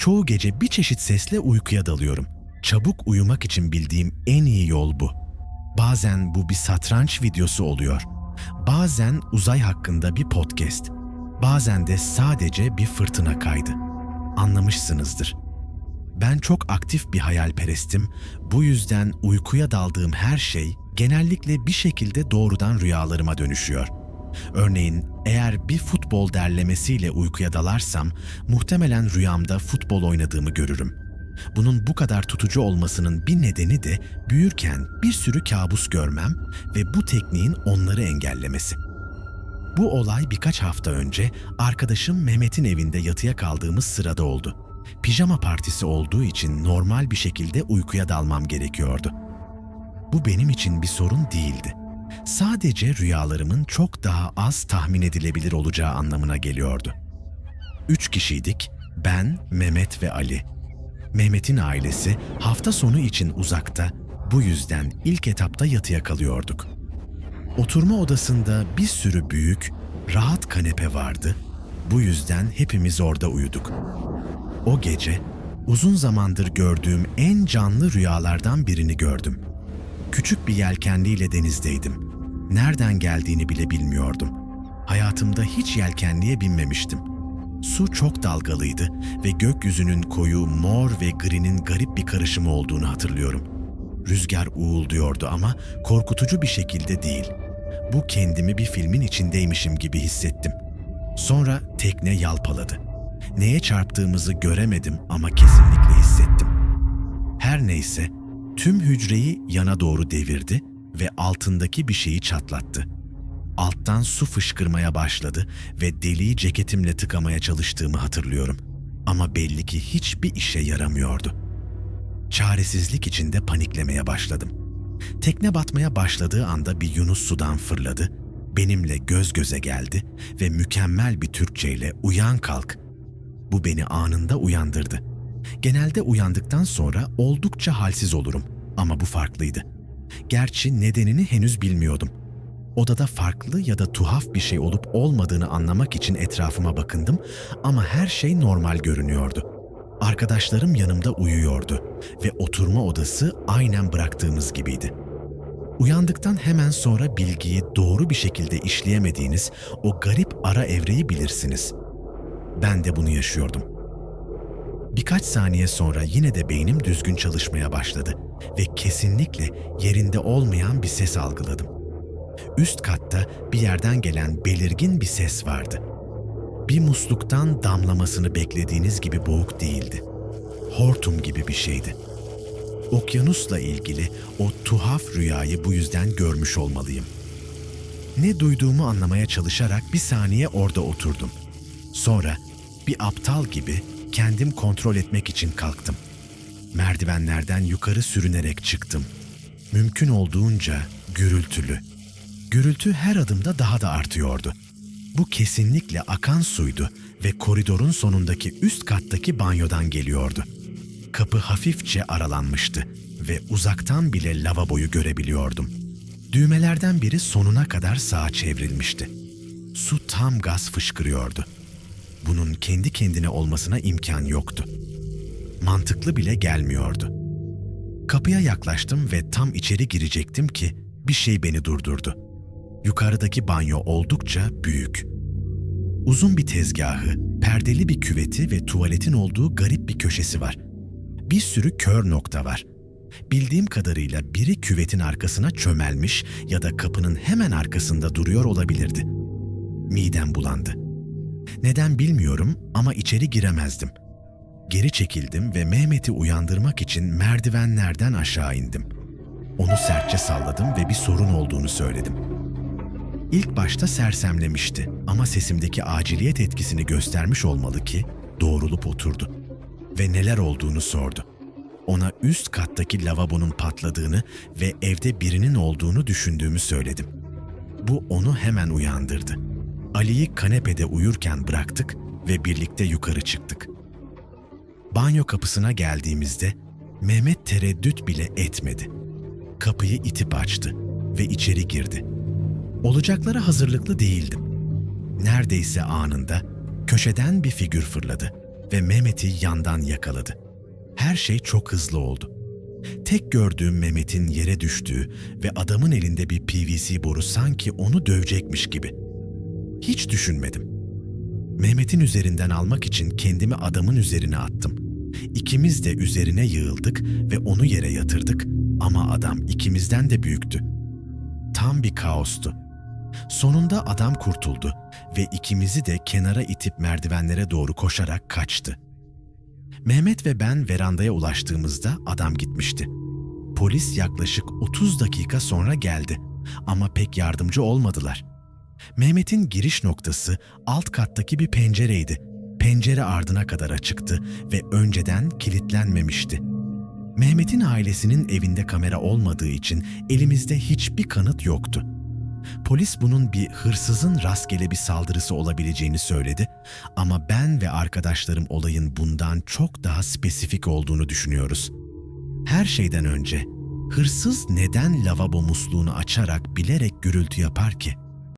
Çoğu gece bir çeşit sesle uykuya dalıyorum. Çabuk uyumak için bildiğim en iyi yol bu. Bazen bu bir satranç videosu oluyor. Bazen uzay hakkında bir podcast. Bazen de sadece bir fırtına kaydı. Anlamışsınızdır. Ben çok aktif bir hayalperestim. Bu yüzden uykuya daldığım her şey genellikle bir şekilde doğrudan rüyalarıma dönüşüyor. Örneğin eğer bir futbol derlemesiyle uykuya dalarsam muhtemelen rüyamda futbol oynadığımı görürüm. Bunun bu kadar tutucu olmasının bir nedeni de büyürken bir sürü kabus görmem ve bu tekniğin onları engellemesi. Bu olay birkaç hafta önce arkadaşım Mehmet'in evinde yatıya kaldığımız sırada oldu. Pijama partisi olduğu için normal bir şekilde uykuya dalmam gerekiyordu. Bu benim için bir sorun değildi. Sadece rüyalarımın çok daha az tahmin edilebilir olacağı anlamına geliyordu. Üç kişiydik, ben, Mehmet ve Ali. Mehmet'in ailesi hafta sonu için uzakta, bu yüzden ilk etapta yatıya kalıyorduk. Oturma odasında bir sürü büyük, rahat kanepe vardı. Bu yüzden hepimiz orada uyuduk. O gece uzun zamandır gördüğüm en canlı rüyalardan birini gördüm. Küçük bir yelkenliyle denizdeydim. Nereden geldiğini bile bilmiyordum. Hayatımda hiç yelkenliye binmemiştim. Su çok dalgalıydı ve gökyüzünün koyu mor ve grinin garip bir karışımı olduğunu hatırlıyorum. Rüzgar uğulduyordu ama korkutucu bir şekilde değil. Bu kendimi bir filmin içindeymişim gibi hissettim. Sonra tekne yalpaladı. Neye çarptığımızı göremedim ama kesinlikle hissettim. Her neyse, tüm hücreyi yana doğru devirdi ve altındaki bir şeyi çatlattı. Alttan su fışkırmaya başladı ve deliği ceketimle tıkamaya çalıştığımı hatırlıyorum. Ama belli ki hiçbir işe yaramıyordu. Çaresizlik içinde paniklemeye başladım. Tekne batmaya başladığı anda bir Yunus sudan fırladı, benimle göz göze geldi ve mükemmel bir Türkçeyle uyan kalk. Bu beni anında uyandırdı. Genelde uyandıktan sonra oldukça halsiz olurum ama bu farklıydı. Gerçi nedenini henüz bilmiyordum. Odada farklı ya da tuhaf bir şey olup olmadığını anlamak için etrafıma bakındım ama her şey normal görünüyordu. Arkadaşlarım yanımda uyuyordu ve oturma odası aynen bıraktığımız gibiydi. Uyandıktan hemen sonra bilgiyi doğru bir şekilde işleyemediğiniz o garip ara evreyi bilirsiniz. Ben de bunu yaşıyordum. Birkaç saniye sonra yine de beynim düzgün çalışmaya başladı ve kesinlikle yerinde olmayan bir ses algıladım. Üst katta bir yerden gelen belirgin bir ses vardı. Bir musluktan damlamasını beklediğiniz gibi boğuk değildi. Hortum gibi bir şeydi. Okyanusla ilgili o tuhaf rüyayı bu yüzden görmüş olmalıyım. Ne duyduğumu anlamaya çalışarak bir saniye orada oturdum. Sonra bir aptal gibi kendim kontrol etmek için kalktım. Merdivenlerden yukarı sürünerek çıktım. Mümkün olduğunca gürültülü. Gürültü her adımda daha da artıyordu. Bu kesinlikle akan suydu ve koridorun sonundaki üst kattaki banyodan geliyordu. Kapı hafifçe aralanmıştı ve uzaktan bile lavaboyu görebiliyordum. Düğmelerden biri sonuna kadar sağa çevrilmişti. Su tam gaz fışkırıyordu. Bunun kendi kendine olmasına imkan yoktu. Mantıklı bile gelmiyordu. Kapıya yaklaştım ve tam içeri girecektim ki bir şey beni durdurdu. Yukarıdaki banyo oldukça büyük. Uzun bir tezgahı, perdeli bir küveti ve tuvaletin olduğu garip bir köşesi var. Bir sürü kör nokta var. Bildiğim kadarıyla biri küvetin arkasına çömelmiş ya da kapının hemen arkasında duruyor olabilirdi. Midem bulandı. Neden bilmiyorum ama içeri giremezdim. Geri çekildim ve Mehmet'i uyandırmak için merdivenlerden aşağı indim. Onu sertçe salladım ve bir sorun olduğunu söyledim. İlk başta sersemlemişti ama sesimdeki aciliyet etkisini göstermiş olmalı ki doğrulup oturdu ve neler olduğunu sordu. Ona üst kattaki lavabonun patladığını ve evde birinin olduğunu düşündüğümü söyledim. Bu onu hemen uyandırdı. Ali'yi kanepede uyurken bıraktık ve birlikte yukarı çıktık. Banyo kapısına geldiğimizde Mehmet tereddüt bile etmedi. Kapıyı itip açtı ve içeri girdi. Olacaklara hazırlıklı değildim. Neredeyse anında köşeden bir figür fırladı ve Mehmet'i yandan yakaladı. Her şey çok hızlı oldu. Tek gördüğüm Mehmet'in yere düştüğü ve adamın elinde bir PVC boru sanki onu dövecekmiş gibi. Hiç düşünmedim. Mehmet'in üzerinden almak için kendimi adamın üzerine attım. İkimiz de üzerine yığıldık ve onu yere yatırdık ama adam ikimizden de büyüktü. Tam bir kaostu. Sonunda adam kurtuldu ve ikimizi de kenara itip merdivenlere doğru koşarak kaçtı. Mehmet ve ben verandaya ulaştığımızda adam gitmişti. Polis yaklaşık 30 dakika sonra geldi ama pek yardımcı olmadılar. Mehmet'in giriş noktası alt kattaki bir pencereydi. Pencere ardına kadar açıktı ve önceden kilitlenmemişti. Mehmet'in ailesinin evinde kamera olmadığı için elimizde hiçbir kanıt yoktu. Polis bunun bir hırsızın rastgele bir saldırısı olabileceğini söyledi ama ben ve arkadaşlarım olayın bundan çok daha spesifik olduğunu düşünüyoruz. Her şeyden önce hırsız neden lavabo musluğunu açarak bilerek gürültü yapar ki?